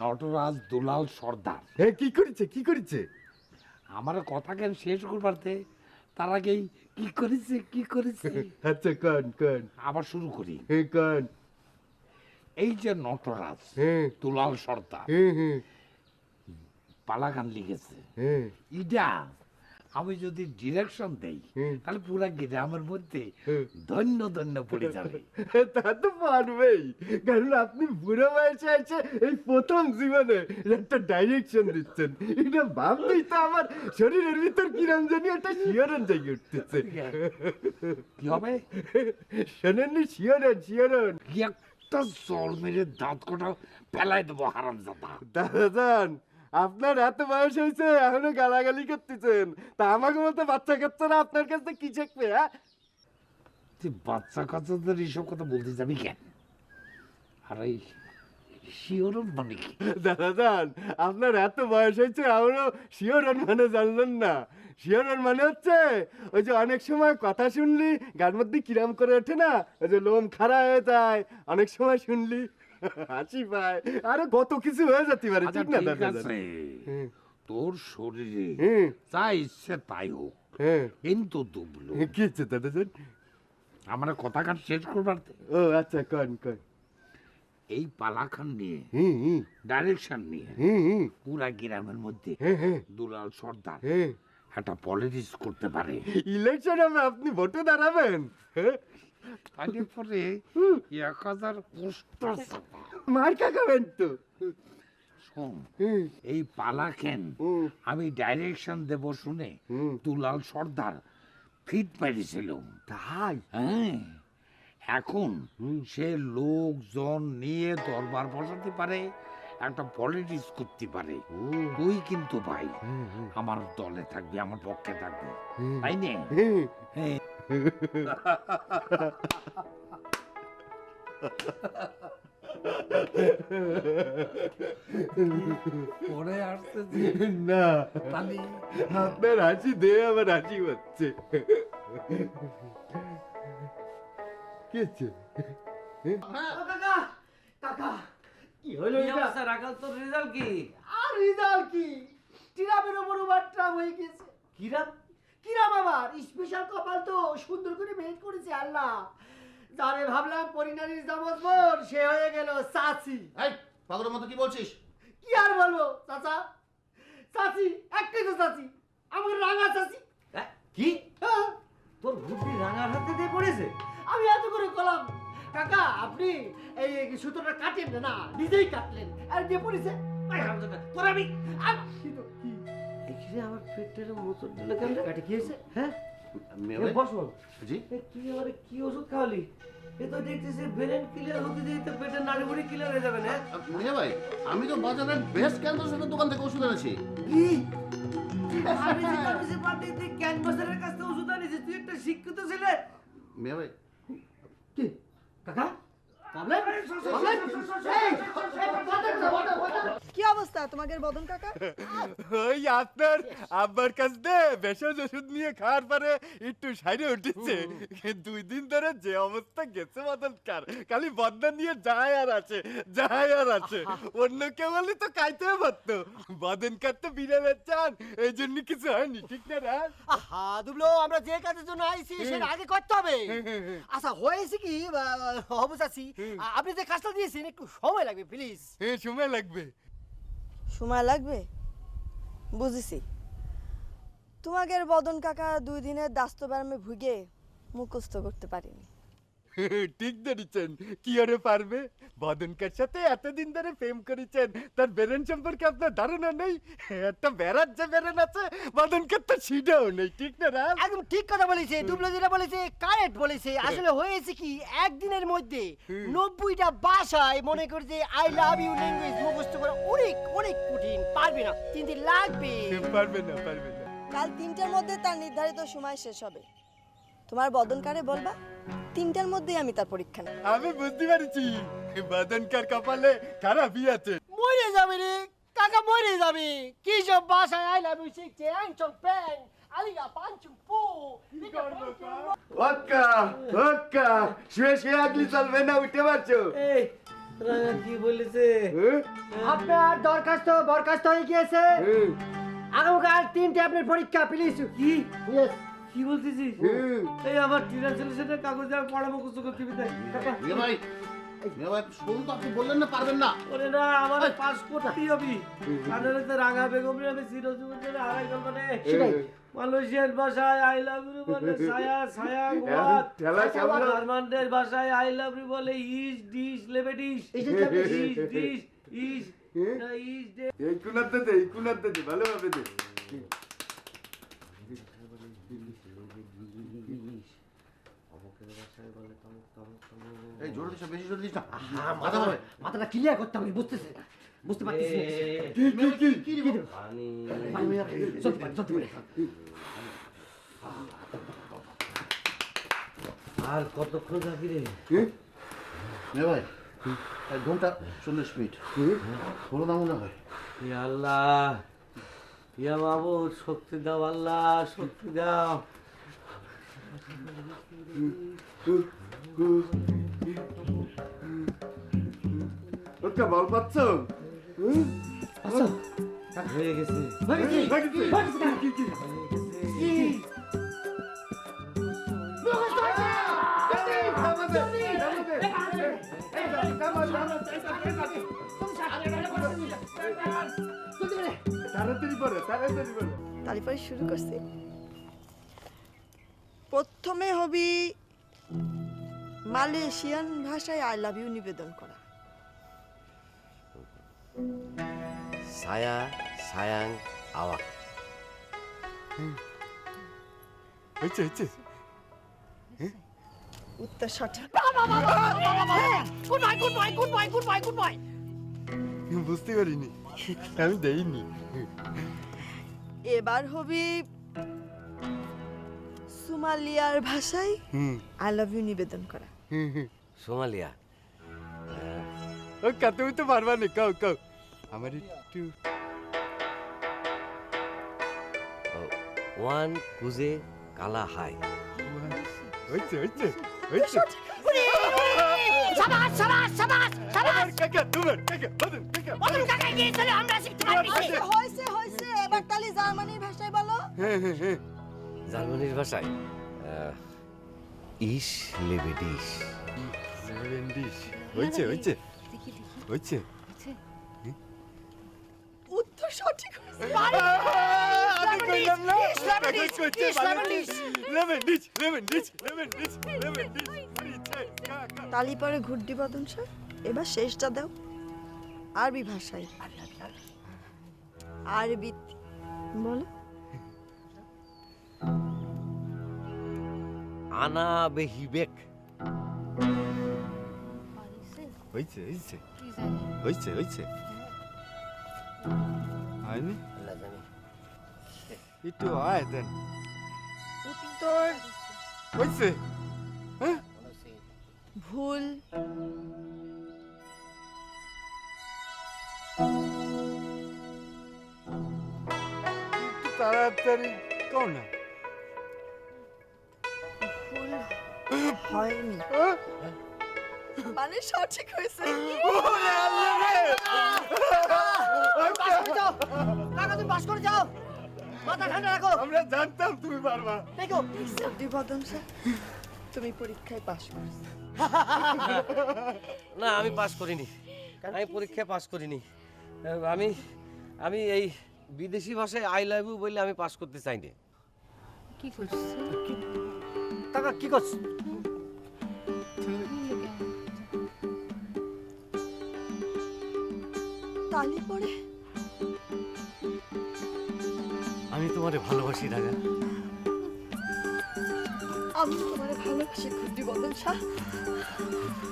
নটরাজ দুলাল সর্দার। হ্যাঁ কি করেছে কি করেছে? আমার কথা কেন শেষ করবারতে তার আগেই কি করেছে কি করেছে? আচ্ছা কন কন? আবার শুরু করি। হ্যাঁ কন? এই যে নটরাজ হ্যাঁ দুলাল সর্দার হ্যাঁ হ্যাঁ পালাগান লিখেছে। হ্যাঁ ইডা আমি যদি ডিরেকশন দেই। তাহলে পুরা গ্রামের মধ্যে ধন্য ধন্য পড়ে যাবে। তা তো পারবেই। কারণ আপনি বুড়ো বয়সে এসে এই প্রথম জীবনে একটা ডাইরেকশন দিচ্ছেন। এটা ভাবতেই তো আমার শরীরের ভিতর কিরম জানি একটা শিহরণ জেগে উঠতেছে। কি হবে? শোনেননি শিহরণ কি একটা জল মেরে দাঁত কটা ফেলাই দেবো হারাম জাদা দাদাজান আপনার এত বয়স হয়েছে এখনও গালাগালি করতেছেন। তা আমাকে মতো বাচ্চা কাচ্চারা আপনার কাছে কি শিখবে হ্যাঁ? তুই বাচ্চা কাচ্চাদের এইসব কথা বলতে যাবি কেন? আর এই শিওরন মানে কি? দাদাজান আপনার এত বয়স হয়েছে এখনও শিওরন মানে জানলেন না। শিওরন মানে হচ্ছে ওই যে অনেক সময় কথা শুনলি গার মধ্যে কিরাম করে ওঠে না ওই যে লোম খাড়া হয়ে যায় অনেক সময় শুনলি। হাসি পায় আরে কত কিছু হয়ে যেতে পারে আচ্ছা ঠিক না আছে। হুম। তোর শরীরে যা ইচ্ছে তাই হোক হ্যাঁ। কিন্তু দুবলো। কি দাদাজান আমার কথা শেষ করবার ও আচ্ছা কন কন। এই পালাখান নিয়ে ডাইরেকশন নিয়ে পুরা গ্রামের মধ্যে হ্যাঁ হ্যাঁ। দুলাল সর্দার হ্যাঁ। একটা পলিটিক্স করতে পারে। ইলেকশন আপনি ভোটে দাঁড়াবেন হ্যাঁ? তাহলে পরে এক হাজার পোস্টার ছাপা মার খাবেন তো শোন এই আমি ডাইরেকশন দেব শুনে দুলাল সর্দার ফিট মেরেছিল তাই হ্যাঁ এখন সে লোকজন নিয়ে দরবার বসাতে পারে একটা পলিটিক্স করতে পারে। তুই কিন্তু ভাই আমার দলে থাকবি আমার পক্ষে থাকবি। তাই নে? হ্যাঁ হ্যাঁ পরে আসতেছি। না। তাহলে আপনার হাসি দে আমার হাসি হচ্ছে। কি হচ্ছে? কাকা কাকা। কি হলো এটা? রাখাল তোর রেজাল্ট কি? আর রিজাল্ট কি? টিরামের উপর ওভারট্রাম হয়ে গেছে। কিরাম? কিরাম আবার স্পেশাল কপাল তো সুন্দর করে মেট করেছে আল্লাহ। যারে ভাবলাম পরিণারীর জামজবর সে হয়ে গেল চাচি। এই পাগলের মতো কি বলছিস? কি আর বলব চাচা? চাচি একটাই তো চাচি। আমার রাঙা চাচি। হ্যাঁ? কি? হ্যাঁ, তোর বুদ্ধি রাঙার হাতে দিয়ে পড়েছে? আমি এত করে কলাম। কাকা আপনি এই সুতোটা কাটেন না, নিজেই কাটলেন। আর দিয়ে পড়েছে তোর আমি এখানে আমার পেটের মোচর দিলে কেন কাটে কি হয়েছে? হ্যাঁ? বস বল। জি। তুই আমারে কি ওষুধ খাওয়ালি? এ তো দেখতেছি ব্রেন ক্লিয়ার হতে যেতে পেটের নাড়ি বুড়ি ক্লিয়ার হয়ে যাবে না? মেয়ে ভাই আমি তো বাজারের বেস্ট ক্যান্সার দোকান থেকে ওষুধ এনেছি। কি? আমি যে কামিজে পাতে তুই ক্যানভাসারের কাছ থেকে ওষুধ আনিছিস তুই একটা শিক্ষিত ছেলে। মেয়ে ভাই কাকা প্রবলেম প্রবলেম এই কি অবস্থা তোমাদের বদন কাকা ওই আপনার আব্বার কাছ দিয়ে ভেষজ ওষুধ নিয়ে খাওয়ার পরে একটু সাইডে উঠেছে দুই দিন ধরে যে অবস্থা গেছে বদনকার খালি বদনা নিয়ে যায় আর আছে যায় আর আছে অন্য কেউ হলে তো খাইতে পারতো বদনকার তো বিড়ালের চান এই জন্য কিছু হয়নি ঠিক না রাজ আহা দুবলো আমরা যে কাজের জন্য আইছি সেটা আগে করতে হবে আচ্ছা হয়েছে কি অবুঝাছি আপনি যে কাজটা দিয়েছেন একটু সময় লাগবে প্লিজ হ্যাঁ সময় লাগবে। সময় লাগবে? বুঝেছি। তোমাদের বদন কাকা দুই দিনের দাস্ত আমি ভুগে মুখস্থ করতে পারিনি। ঠিক ধরেছেন। কি আরে পারবে? বদনকার সাথে এতদিন ধরে প্রেম করেছেন তার বেরেন সম্পর্কে আপনার ধারণা নেই? একটা বেড়ার যে বেরেন আছে বদনকার তো সিটাও নেই ঠিক না রাজ? একদম ঠিক কথা বলেছে দুবলো যেটা বলেছে কারেক্ট বলেছে। আসলে হয়েছে কি একদিনের মধ্যে নব্বইটা বাসায় মনে করে যে আই লাভ ইউ ল্যাঙ্গুয়েজ মুখস্থ করা অনেক অনেক কঠিন পারবে না। তিন দিন লাগবে। পারবে না পারবে না। কাল তিনটার মধ্যে তার নির্ধারিত সময় শেষ হবে। তোমার বদন কারে বলবা? তিনটার মধ্যেই আমি তার পরীক্ষা নেব। আমি বুঝতে পারছি। বদনকার কপালে খারাপই আছে? মরে যাবে রে। কাকা মরে যাবে। কি সব ভাষায় আই লাভ ইউ শিখছে অ্যাংচং প্যাং আলিয়া পাঞ্চুং পু ওক্কা ওক্কা শুয়ে শুয়ে আগলি চলবে না উঠে পারছ? এই রাঙা কি বলেছে? আপনার দরখাস্ত বরখাস্ত হয়ে গিয়েছে। আগামীকাল তিনটে আপনার পরীক্ষা প্লিজ। কি? ইয়েস কি বলতেছিস? এই আমার ট্রান্সলেশনের কাগজে আমি পড়া মুখস্থ করতে হবে তাই। কাকা, ভাই মিয়া ভাই শুনুন তো আপনি বললেন না পারবেন না। ওরে না আমার পাস করতেই হবে আনারে তো রাঙা বেগম আমি সেটাই মালয়েশিয়ান ভাষায় আই লাভ ইউ বলে ছায়া ছায়া গোয়াত জার্মানদের ভাষায় আই লাভ ইউ বলে ইস ডিশ লেবে ডিশ এই যে যাবে। ইস ডিশ ডে এই কুনাতে দে এই কুনাতে দে ভালোভাবে দে। এই জোরে দিস বেশি জোরে দিস না। মাথাটা ক্লিয়ার করতে হবে বুঝতেছে বুঝতে আর কতক্ষণ থাকি রে? ভাই এক ঘণ্টা চল্লিশ মিনিট। হলো না মনে হয়? আল্লাহ। ইয়া বাবু শক্তি দাও আল্লাহ শক্তি দাও। ওকে বল পাচ্ছ হয়ে গেছে তাড়াতাড়ি পড়ে তাড়াতাড়ি পড়ে তারপরে শুরু করছি প্রথমে হবি মালয়েশিয়ান ভাষায় আই লাভ ইউ নিবেদন করা। saya sayang awak. হয়েছে হয়েছে। উত্তর সঠিক। বুঝতে পারিনি। আমি দেইনি। এবার হবি সুমালিয়ার ভাষায় আই লাভ ইউ নিবেদন করা। Somalia. ও কা তুমি তো পারবা না কাও কাও। আমার একটু. হয়েছে হয়েছে হয়েছে সাবাস সাবাস সাবাস সাবাস। কাকা তোমার কাকা বদন কাকা। কাকা গিয়েছিল আমরা শিখতে পারছি হয়েছে হয়েছে এবার তাহলে জার্মানির ভাষায় বলো। জার্মানির ভাষায় ইস লেবে ডিশ সেভেন্টিস হয়েছে। হয়েছে। হয়েছে। উত্তর সঠিক তালি পরে ঘুরডি বদন স্যার। এবার শেষটা দাও। আরবি ভাষায়। আরবি বলো। আনা বেহিবেক হয়েছে হয়েছে হয়েছে হয়েছে হয়নি একটু আয় দেন। উত্তর? হয়েছে ভুল। তাড়াতাড়ি কও না। ভুল হয়নি। মানে সঠিক হয়েছে। ওরে আল্লাহ রে! কাকা তুমি পাস করে যাও। মাথা ঠান্ডা রাখো। আমরা জানতাম তুমি পারবা। দেখো। ঘুরডি স্যার তুমি পরীক্ষায় পাশ করেছ। না আমি পাস করিনি। আমি পরীক্ষায় পাস করিনি। আমি আমি এই বিদেশি ভাষায় আই লাভ ইউ বলে আমি পাস করতে চাইনি। কি করছে? কাকা কি করছ? তালি পরে। আমি তোমারে ভালোবাসি রাগা আমি তোমার ভালোবাসি ঘুরডি বদন শাহ।